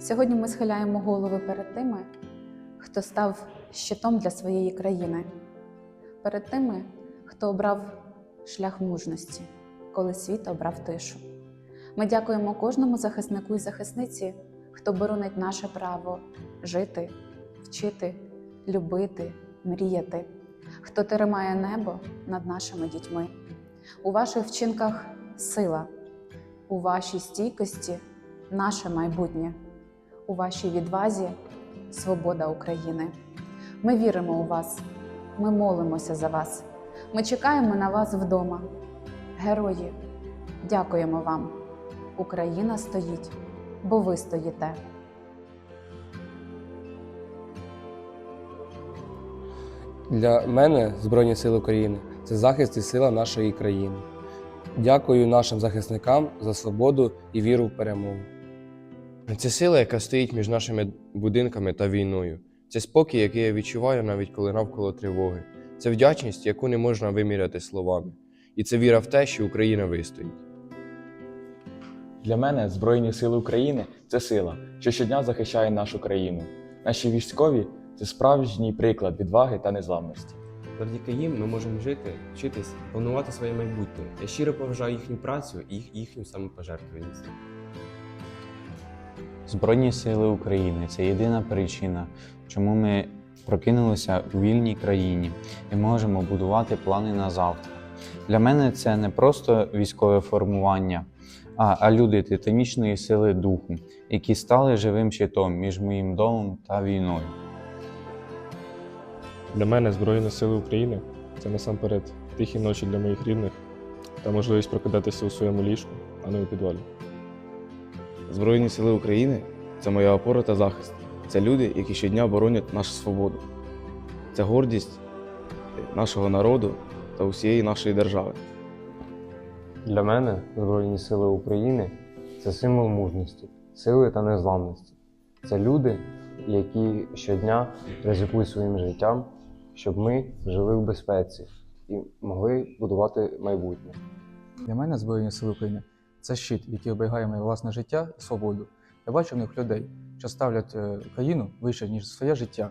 Сьогодні ми схиляємо голови перед тими, хто став щитом для своєї країни, перед тими, хто обрав шлях мужності, коли світ обрав тишу. Ми дякуємо кожному захиснику і захисниці, хто боронить наше право жити, вчити, любити, мріяти, хто тримає небо над нашими дітьми. У ваших вчинках сила, у вашій стійкості наше майбутнє, у вашій відвазі свобода України. Ми віримо у вас, ми молимося за вас. Ми чекаємо на вас вдома. Герої, дякуємо вам. Україна стоїть, бо ви стоїте. Для мене Збройні Сили України це захист і сила нашої країни. Дякую нашим захисникам за свободу і віру в перемогу. Це сила, яка стоїть між нашими будинками та війною. Це спокій, який я відчуваю навіть коли навколо тривоги. Це вдячність, яку не можна виміряти словами. І це віра в те, що Україна вистоїть. Для мене Збройні Сили України це сила, що щодня захищає нашу країну. Наші військові це справжній приклад відваги та незламності. Завдяки їм ми можемо жити, вчитись, планувати своє майбутнє. Я щиро поважаю їхню працю і їхню самопожертвованість. Збройні сили України це єдина причина, чому ми прокинулися у вільній країні і можемо будувати плани на завтра. Для мене це не просто військове формування, а, люди титанічної сили духу, які стали живим щитом між моїм домом та війною. Для мене Збройні Сили України це насамперед тихі ночі для моїх рідних та можливість прокидатися у своєму ліжку, а не у підвалі. Збройні сили України це моя опора та захист. Це люди, які щодня боронять нашу свободу. Це гордість нашого народу та усієї нашої держави. Для мене Збройні Сили України це символ мужності, сили та незламності. Це люди, які щодня ризикують своїм життям, щоб ми жили в безпеці і могли будувати майбутнє. Для мене Збройні Сили України це щит, який оберігає моє власне життя і свободу. Я бачу в них людей, що ставлять е, країну вище, ніж своє життя.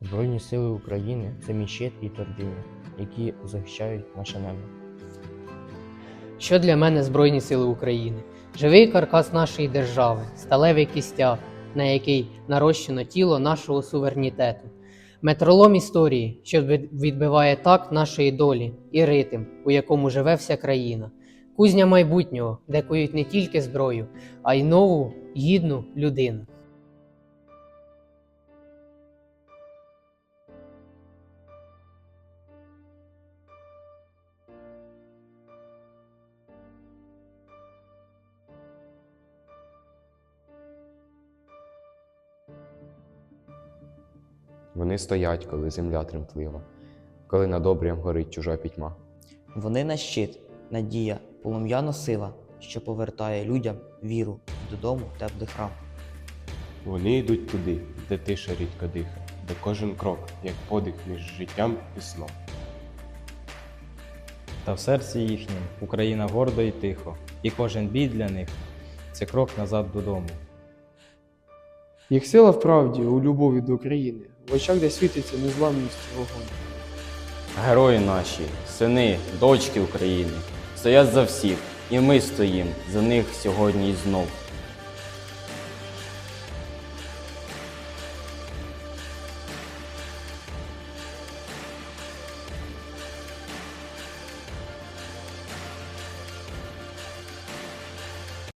Збройні сили України це мій щит і твердиня, які захищають наше небо. Що для мене Збройні Сили України? Живий каркас нашої держави, сталевий кістяк, на який нарощено тіло нашого суверенітету, метролом історії, що відбиває такт нашої долі і ритм, у якому живе вся країна, кузня майбутнього, де кують не тільки зброю, а й нову гідну людину. Вони стоять, коли земля тремтлива, коли над обрієм горить чужа пітьма. Вони на щит, надія, полум'яна сила, що повертає людям віру додому в теплий храм. Вони йдуть туди, де тиша рідко дихає, де кожен крок, як подих між життям і сном. Та в серці їхнім Україна гордо і тихо, і кожен бій для них це крок назад додому. Їх сила в правді у любові до України, в очах, де світиться незламність вогонь. Герої наші, сини, дочки України, стоять за всіх, і ми стоїмо за них сьогодні і знов.